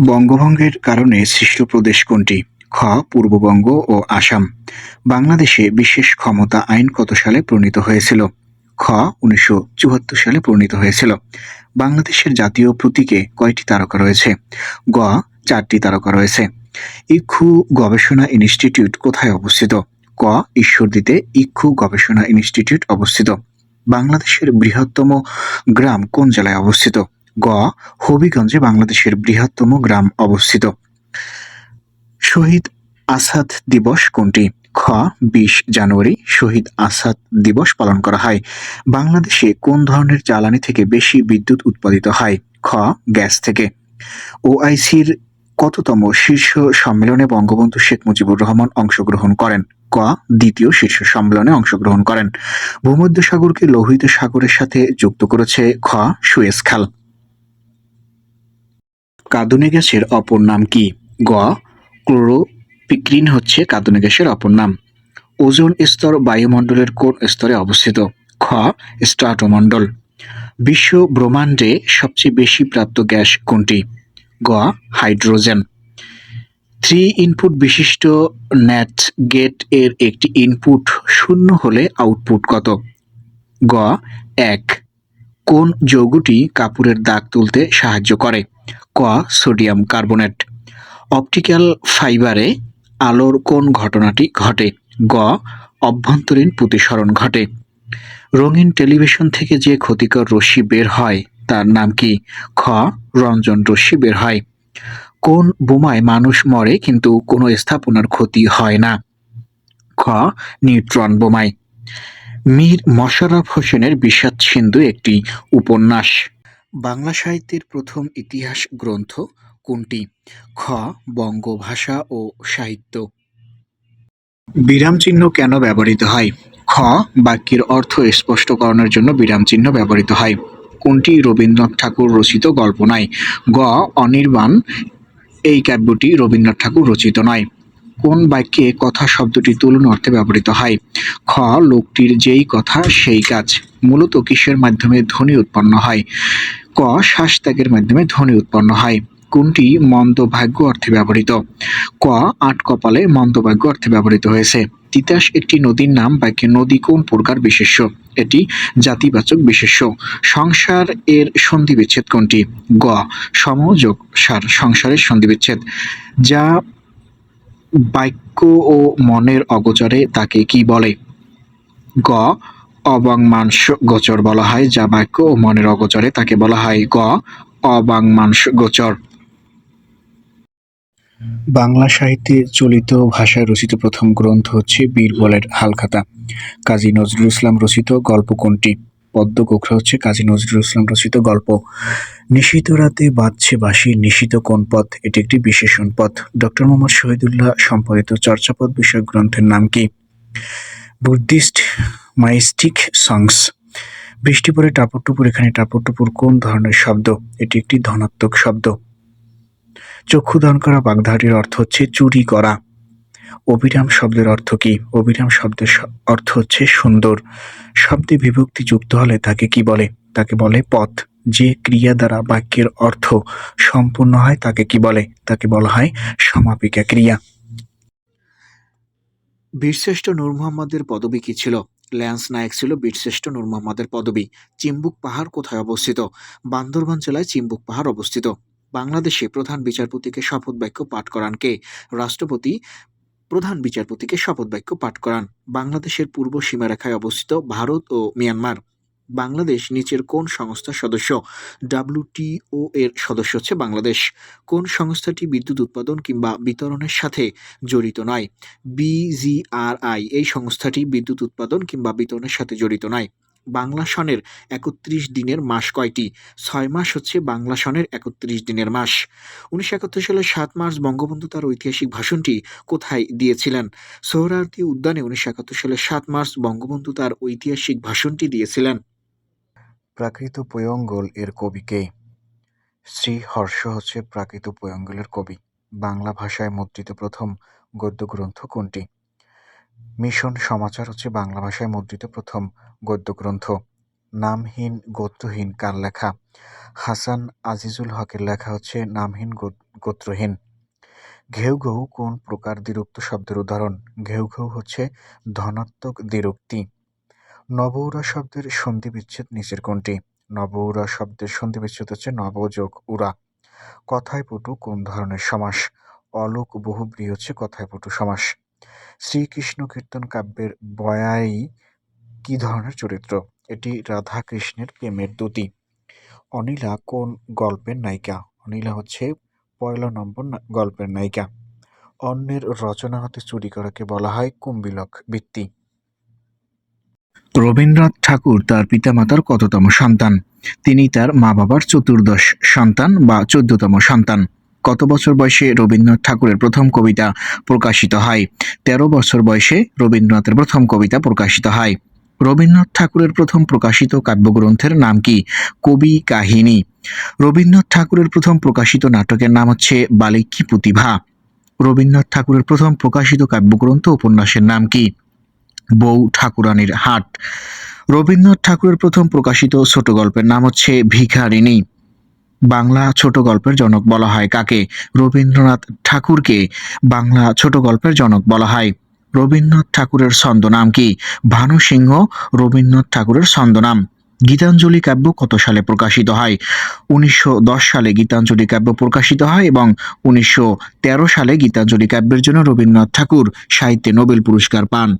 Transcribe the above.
বঙ্গভঙ্গের কারণে সৃষ্ট প্রদেশ কোনটি? খ, পূর্ববঙ্গ ও আসাম। বাংলাদেশে বিশেষ ক্ষমতা আইন কত সালে প্রণীত হয়েছিল? খ, উনিশশো চুয়াত্তর সালে প্রণীত হয়েছিল। বাংলাদেশের জাতীয় প্রতীকে কয়টি তারকা রয়েছে? গ, চারটি তারকা রয়েছে। ইক্ষু গবেষণা ইনস্টিটিউট কোথায় অবস্থিত? ক, ঈশ্বরদীতে ইক্ষু গবেষণা ইনস্টিটিউট অবস্থিত। বাংলাদেশের বৃহত্তম গ্রাম কোন জেলায় অবস্থিত? গ, হবিগঞ্জে বাংলাদেশের বৃহত্তম গ্রাম অবস্থিত। শহীদ আসাদ দিবস কোনটি? খ, বিশ জানুয়ারি শহীদ আসাদ দিবস পালন করা হয়। বাংলাদেশে কোন ধরনের জ্বালানি থেকে বেশি বিদ্যুৎ উৎপাদিত হয়? খ, গ্যাস থেকে। ওআইসির কততম শীর্ষ সম্মেলনে বঙ্গবন্ধু শেখ মুজিবুর রহমান অংশগ্রহণ করেন? ক, দ্বিতীয় শীর্ষ সম্মেলনে অংশগ্রহণ করেন। ভূমধ্যসাগরকে লোহিত সাগরের সাথে যুক্ত করেছে খ, সুয়েজ খাল। কাঁদুনে গ্যাসের অপর নাম কি? গ. ক্লোরোপিক্রিন হচ্ছে কাঁদুনে গ্যাসের অপর নাম। ওজোন স্তর বায়ুমণ্ডলের কোন স্তরে অবস্থিত? খ. স্ট্রাটোমণ্ডল। বিশ্ব ব্রহ্মাণ্ডে সবচেয়ে বেশি প্রাপ্ত গ্যাস কোনটি? গ. হাইড্রোজেন। থ্রি ইনপুট বিশিষ্ট ন্যাট গেটের একটি ইনপুট শূন্য হলে আউটপুট কত? গ. এক। কোন যৌগটি কাপড়ের দাগ তুলতে সাহায্য করে? ক, সোডিয়াম কার্বনেট। অপটিক্যাল ফাইবারে আলোর কোন ঘটনাটি ঘটে? গ, অভ্যন্তরীণ প্রতিসরণ ঘটে। রঙিন টেলিভিশন থেকে যে ক্ষতিকর রশ্মি বের হয়, তার নাম কি? খ, রঞ্জন রশ্মি বের হয়। কোন বোমায় মানুষ মরে, কিন্তু কোনো স্থাপনার ক্ষতি হয় না? খ, নিউট্রন বোমায়। মীর মশাররফ হোসেনের বিষাদ সিন্ধু একটি উপন্যাস। বাংলা সাহিত্যের প্রথম ইতিহাস গ্রন্থ কোনটি? খ. বঙ্গভাষা ও সাহিত্য। বিরাম চিহ্ন কেন ব্যবহৃত হয়? খ. বাক্যের অর্থ স্পষ্টকরণের জন্য বিরাম চিহ্ন ব্যবহৃত হয়। কোনটি রবীন্দ্রনাথ ঠাকুর রচিত গল্প নয়? গ. অনির্বাণ, এই কাব্যটি রবীন্দ্রনাথ ঠাকুর রচিত নয়। কোন বাক্যে কথা শব্দটি তুলন অর্থে ব্যবহৃত হয়? খ, লোকটির যেই কথা সেই কাজ। মূলত কিসের মাধ্যমে ধ্বনি উৎপন্ন হয়? ক শ্বাস ত্যাগের মাধ্যমে ধ্বনি উৎপন্ন হয়। কোনটি মন্দ ভাগ্য অর্থে ব্যবহৃত? ক, আট কপালে মন্দ ভাগ্য অর্থে ব্যবহৃত হয়েছে। তিতাস একটি নদীর নাম, বাক্যে নদী কোন প্রকার বিশেষ্য? এটি জাতিবাচক বিশেষ্য। সংসার এর সন্ধি বিচ্ছেদ কোনটি? গ, সমযোগ সার সংসারের সন্ধি বিচ্ছেদ যা বাক্য ও মনের অগোচরে তাকে কি বলে? গ, অবাংমাংস গোচর বলা হয়, যা বাক্য ও মনের অগোচরে তাকে বলা হয়। গ, অবাংমাংস গোচর। বাংলা সাহিত্যে চলিত ভাষায় রচিত প্রথম গ্রন্থ হচ্ছে বীরবলের হালখাতা। কাজী নজরুল ইসলাম রচিত গল্প কোনটি? পদ্ম কোখরা হচ্ছে কাজী নজরুল ইসলাম রচিত গল্প। নিশিত রাতে বাঁধছে বাসি নিশিত কোন পথ? এটি একটি বিশেষণ পথ। ডক্টর মোহাম্মদ শহীদুল্লাহ সম্পাদিত চর্চাপদ বিষয়ক গ্রন্থের নাম কি? Buddhist mystic songs. বৃষ্টি পরে টাপুর টুপুর এখানে টাপুর টুপুর কোন ধরনের শব্দ? এটি একটি ধনাত্মক শব্দ। চক্ষু দান করা বাগধারীর অর্থ হচ্ছে চুরি করা। অবিরাম শব্দের অর্থ কি? অবিরাম শব্দের অর্থ হচ্ছে সুন্দর। শব্দে বিভক্তি যুক্ত হলে তাকে কি বলে? তাকে বলে পথ। যে ক্রিয়া দ্বারা বাক্যের অর্থ সম্পূর্ণ হয়, তাকে কি বলে? তাকে বলা হয় সমাপিকা ক্রিয়া। বীরশ্রেষ্ঠ নূর মোহাম্মদের পদবী কি ছিল? ল্যান্স নায়ক ছিল বীরশ্রেষ্ঠ নূর মোহাম্মদের পদবী। চিম্বুক পাহাড় কোথায় অবস্থিত? বান্দরবান জেলায় চিম্বুক পাহাড় অবস্থিত। বাংলাদেশে প্রধান বিচারপতিকে শপথ বাক্য পাঠ করান কে? রাষ্ট্রপতি প্রধান বিচারপতিকে শপথ বাক্য পাঠ করান। বাংলাদেশের পূর্ব সীমারেখায় অবস্থিত ভারত ও মিয়ানমার। বাংলাদেশ নিচের কোন সংস্থার সদস্য? ডাব্লিউটিও এর সদস্য হচ্ছে বাংলাদেশ। কোন সংস্থাটি বিদ্যুৎ উৎপাদন কিংবা বিতরণের সাথে জড়িত নয়? বিজিআরআই এই সংস্থাটি বিদ্যুৎ উৎপাদন কিংবা বিতরণের সাথে জড়িত নয়। বাংলা সনের একত্রিশ দিনের মাস কয়টি? ছয় মাস হচ্ছে বাংলা সনের একত্রিশ দিনের মাস। উনিশশো একাত্তর সালের সাত মার্চ বঙ্গবন্ধু তার ঐতিহাসিক ভাষণটি কোথায় দিয়েছিলেন? সোহরাওয়ার্দী উদ্যানে উনিশশো একাত্তর সালের সাত মার্চ বঙ্গবন্ধু তার ঐতিহাসিক ভাষণটি দিয়েছিলেন। প্রাকৃত পয়ঙ্গল এর কবি কে? শ্রী হর্ষ হচ্ছে প্রাকৃত পয়ঙ্গলের কবি। বাংলা ভাষায় মুদ্রিত প্রথম গদ্য গ্রন্থ কোনটি? মিশন সমাচার হচ্ছে বাংলা ভাষায় মুদ্রিত প্রথম গদ্য গ্রন্থ নামহীন গোত্রহীন কার লেখা? হাসান আজিজুল হকের লেখা হচ্ছে নামহীন গোত্রহীন। ঘেউ ঘেউ কোন প্রকার দ্বিরুক্ত শব্দের উদাহরণ? ঘেউ ঘেউ হচ্ছে ধনাত্মক দ্বিরুক্তি। নবৌরা শব্দের সন্ধি বিচ্ছেদ নিচের কোনটি? নবৌরা শব্দের সন্ধি বিচ্ছেদ হচ্ছে নবযোগ উরা। কথায় পটু কোন ধরনের সমাস? অলোক বহুব্রী হচ্ছে কথায় পটু সমাস। শ্রীকৃষ্ণ কীর্তন কাব্যের বয়াই কি ধরনের চরিত্র? এটি রাধা কৃষ্ণের প্রেমের দ্যুতি। অনিলা কোন গল্পের নায়িকা? অনিলা হচ্ছে পয়লা নম্বর গল্পের নায়িকা। অন্যের রচনা হতে চুরি করাকে বলা হয় কুম্বিলক বৃত্তি। রবীন্দ্রনাথ ঠাকুর তার পিতামাতার কততম সন্তান? তিনি তার মা বাবার চতুর্দশ সন্তান বা চোদ্দতম সন্তান। কত বছর বয়সে রবীন্দ্রনাথ ঠাকুরের প্রথম কবিতা প্রকাশিত হয়? তেরো বছর বয়সে রবীন্দ্রনাথের প্রথম কবিতা প্রকাশিত হয়। রবীন্দ্রনাথ ঠাকুরের প্রথম প্রকাশিত কাব্যগ্রন্থের নাম কি? কবি কাহিনী। রবীন্দ্রনাথ ঠাকুরের প্রথম প্রকাশিত নাটকের নাম হচ্ছে বালিকি প্রতিভা। রবীন্দ্রনাথ ঠাকুরের প্রথম প্রকাশিত কাব্যগ্রন্থ উপন্যাসের নাম কি? বউ ঠাকুরানীর হাট। রবীন্দ্রনাথ ঠাকুরের প্রথম প্রকাশিত ছোট গল্পের নাম হচ্ছে ভিখারিণী। বাংলা ছোট গল্পের জনক বলা হয়। কাকে? রবীন্দ্রনাথ ঠাকুরকে বাংলা ছোট গল্পের জনক বলা হয়। রবীন্দ্রনাথ ঠাকুরের ছন্দনাম কি? ভানু সিংহ রবীন্দ্রনাথ ঠাকুরের ছন্দনাম। গীতাঞ্জলি কাব্য কত সালে প্রকাশিত হয়? উনিশশো দশ সালে গীতাঞ্জলি কাব্য প্রকাশিত হয় এবং উনিশশো তেরো সালে গীতাঞ্জলি কাব্যের জন্য রবীন্দ্রনাথ ঠাকুর সাহিত্যে নোবেল পুরস্কার পান।